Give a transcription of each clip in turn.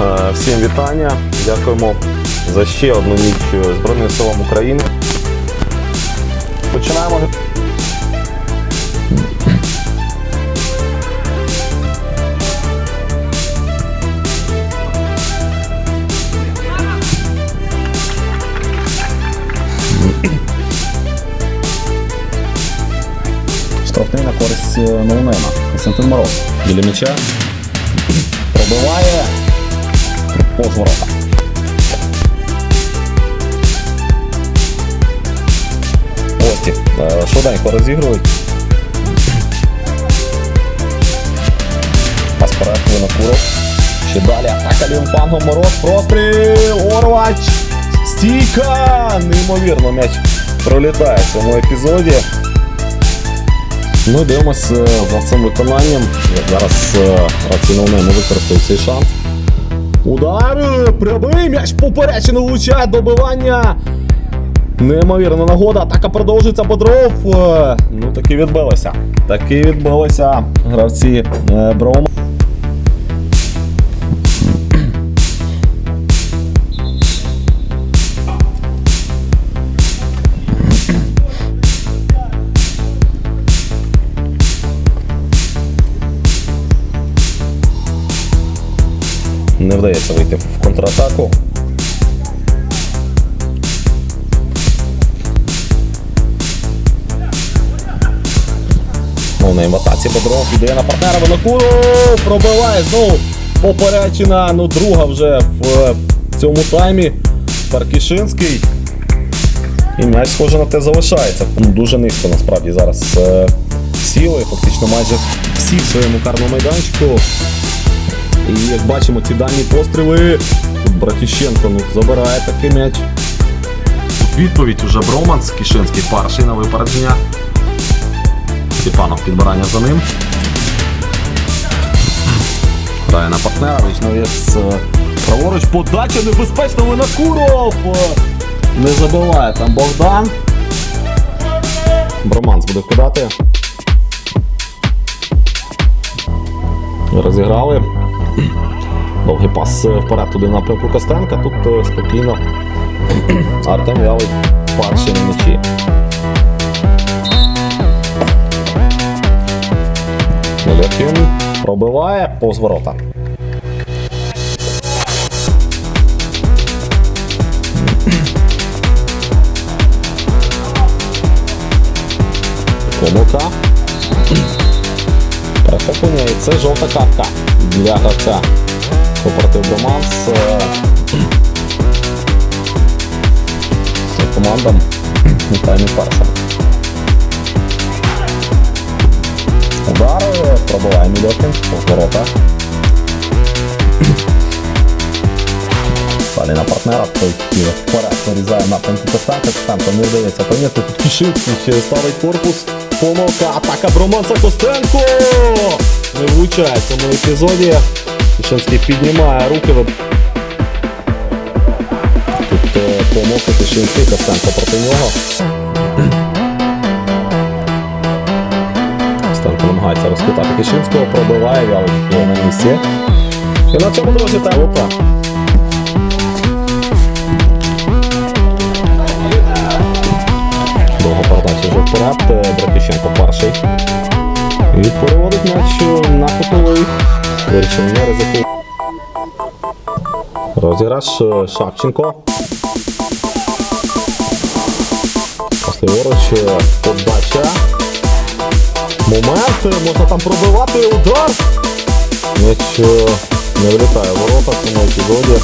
Е, Всім вітання. Дякуємо за ще одну ніч Збройним силам України. Починаємо. Штрафний на користь е, ноунейма. Костянтин Мороз. Біля м'яча. Пробиває. Повз ворота. Гості е, швиденько розігрують. Пас вперед Винокуров. Ще далі атака Ліонфангом Мороз. Простріл. Орвач. Стійка! Неймовірно, м'яч пролітає в цьому епізоді. Ну дивимось е, за цим виконанням. Зараз е, гравці ноунейму цей шанс. Удар! е, Прямий м'яч поперечину влучає добивання. Неймовірна нагода. Атака продовжується Бодров. Е, Ну таки відбилося. Таки відбилися гравці е, Не вдається вийти в контратаку. Ноунейм в атаці Бодров віддає на партнера Винокуров. Пробиває знову поперечина. Ну, друга вже в е, цьому таймі. Паркішинський. І м'яч, схоже, на те залишається. Ну, Дуже низько насправді зараз е, сіли. Фактично майже всі в своєму карному майданчику. І як бачимо, ці дальні постріли. Братіщенко ну, забирає такий м'яч. Відповідь уже Броманс, Кишинський перший на випередження. Степанов підбирання за ним. Грає на партнера, Вічновець е, праворуч. Подача небезпечна Винокуров! Е, Не забиває там Богдан. Броманс буде вкидати. Розіграли. Довгий пас е, вперед туди напрямку Костенка. Тут е, спокійно Артем Вялий перший на м'ячі. Левкін пробиває повз ворота. Помилка. Перехоплення і це жовта картка для гравця. Кооператив Броманс. е, Командам у таймі перша. Удар пробиває Мільохін повз ворота. Далі на партнера, той вперед нарізає напрямку Костенка. Костенко не вдається прийняти. Тут ще ставить корпус. Помилка, атака Броманца Костенко! Не влучає в цьому епізоді. Кішинський піднімає руки. Тут е, помилка Кішинський, Костенко проти нього. Костенко намагається розхитати Кишинського, пробиває, вялить на місці. І на цьому, друзі, та вперед. Е, перший. І переводить м'яч е, на кутовий. Вирішив не ризикувати. Розіграш е, Шапченко. Посліворуч е, подача. Момент, можна там пробивати удар. М'яч не влітає в ворота в цьому епізоді.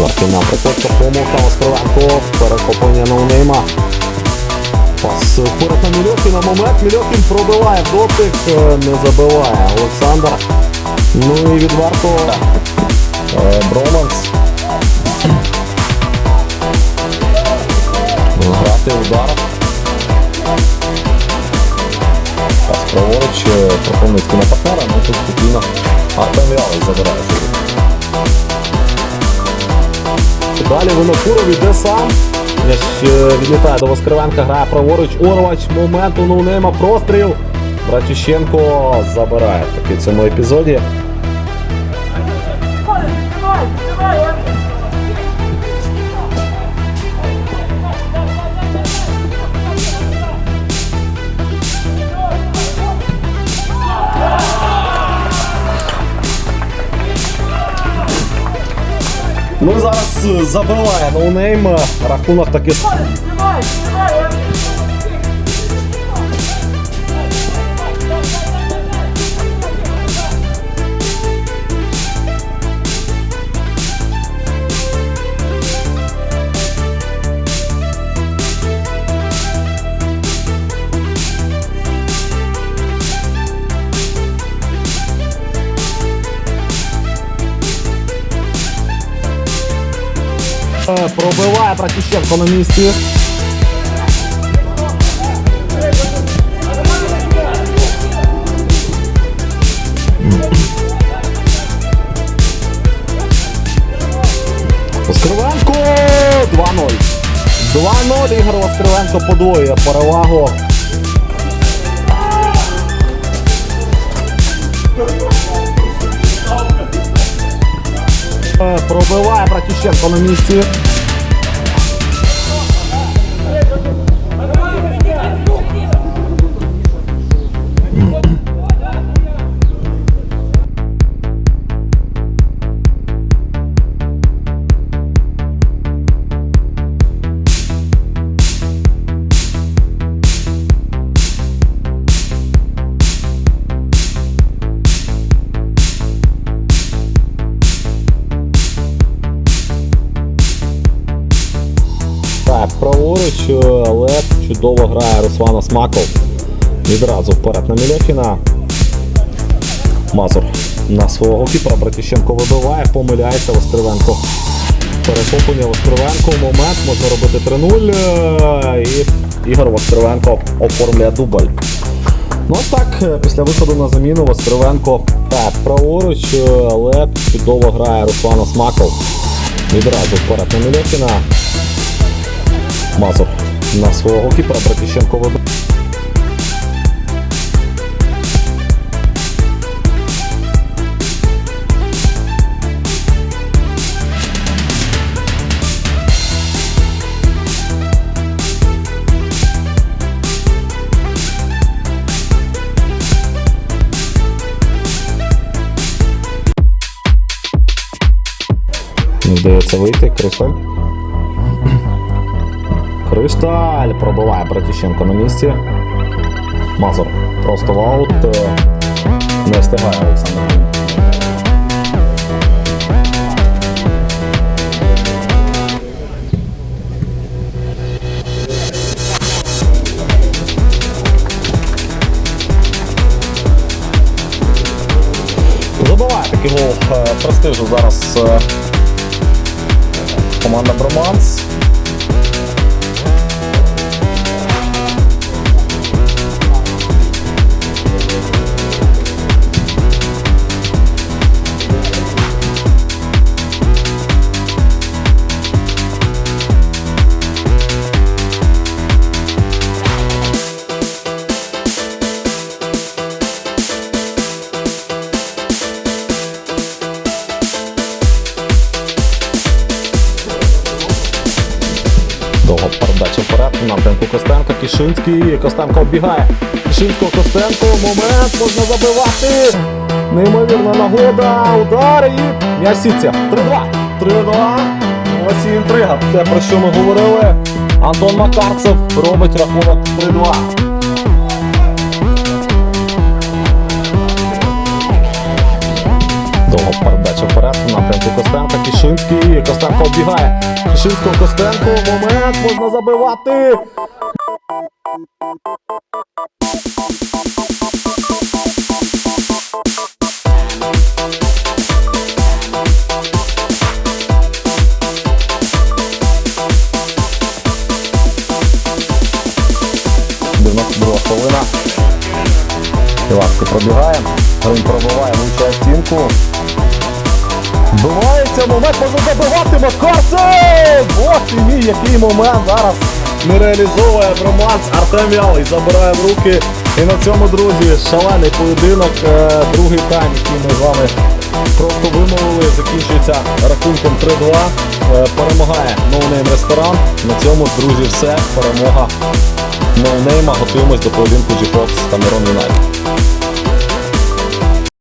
Ларкіна приходька помилка Островенко. Перехоплення ноунейма. Пас вперед на Мільохіна. Момент. Мільохін пробиває дотик, е, не забиває Олександр. Ну і відверто е, Броманс. Грати удар. Пас праворуч, е, Кропивницький на партнера, ну тут спокійно Артем Вялий забирає. Далі Винокуров іде сам. Е, відлітає до Воскривенка, грає праворуч, Орвач, моменту, ну нема простріл. Братющенко забирає в цьому епізоді. Ну зараз забиваємо забиває ноунейм. Рахунок таки. давай, Е, Пробиває Братіщенко на місці. Воскревенко 2-0. 2-0 Ігор Воскревенко подвоює перевагу. Пробиває Братіщенко на місці. Чудово грає Руслан Осмаков. Відразу вперед на Мілехіна. Мазур на свого голкіпера Братіщенко вибиває, помиляється Воскривенко. Перехоплення Воскривенко. Момент можна робити 3-0. е, І Ігор Воскривенко оформлює дубль. Ну ось так, е, після виходу на заміну Воскривенко так, праворуч, е, але чудово грає Руслан Осмаков. Відразу вперед на Мілехіна. Мазур на свого голкіпера Братіщенко вибив. Вдається вийти, Кришталь. Кришталь пробиває Братіщенко на місці. Мазур просто в аут. Е, Не встигає Олександр. Забиває такий гол е, престижу зараз е, команда Броманс. Костенка. Кішинський. Костенко оббігає. Кішинського Костенко. Момент можна забивати. Неймовірна нагода. Удар і м'яч сітці. 3-2. 3-2. Ось і інтрига. Те, про що ми говорили. Антон Макарцев робить рахунок 3-2. Довга передача вперед в напрямку Костенка. Кішинський. Костенко оббігає. Кішинського Костенко. Момент можна забивати. Івашко пробігає. Грин пробиває, влучає стінку. Вбивається момент, можна забивати Макарцев! Бог ти мій, який момент зараз не реалізовує Броманс Артем Ялий забирає в руки. І на цьому, друзі, шалений поєдинок. Е, Другий тайм, який ми з вами просто вимовили, закінчується рахунком 3-2. Е, Перемагає ноунейм ресторан. На цьому, друзі, все. Перемога ноунейма. Готуємось до поєдинку G-Fox та Мирон Юнайтед.